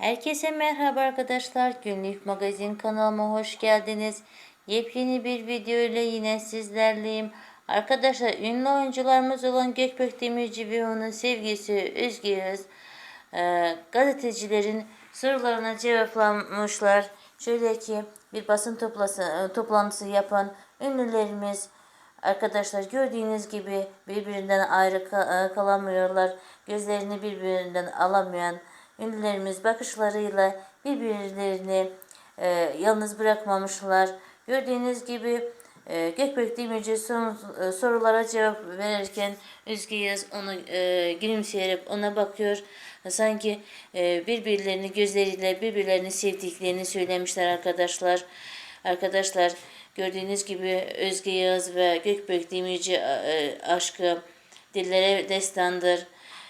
Herkese merhaba arkadaşlar. Günlük magazin kanalıma hoş geldiniz. Yepyeni bir video ile yine sizlerleyim. Arkadaşlar ünlü oyuncularımız olan Gökbek Demirci ve onun sevgisi Özge Yağız, e, gazetecilerin sorularına cevaplamışlar. Şöyle ki bir basın toplası, e, toplantısı yapan ünlülerimiz Arkadaşlar gördüğünüz gibi birbirinden ayrı e, kalamıyorlar. Gözlerini birbirinden alamayan ünlülerimiz bakışlarıyla birbirlerini e, yalnız bırakmamışlar. Gördüğünüz gibi e, Gökbek Demirci sor- e, sorulara cevap verirken Özge Yağız onu e, gülümseyerek ona bakıyor. Sanki e, birbirlerini gözleriyle birbirlerini sevdiklerini söylemişler arkadaşlar. Arkadaşlar gördüğünüz gibi Özge Yağız ve Gökbek Demirci e, aşkı dillere destandır.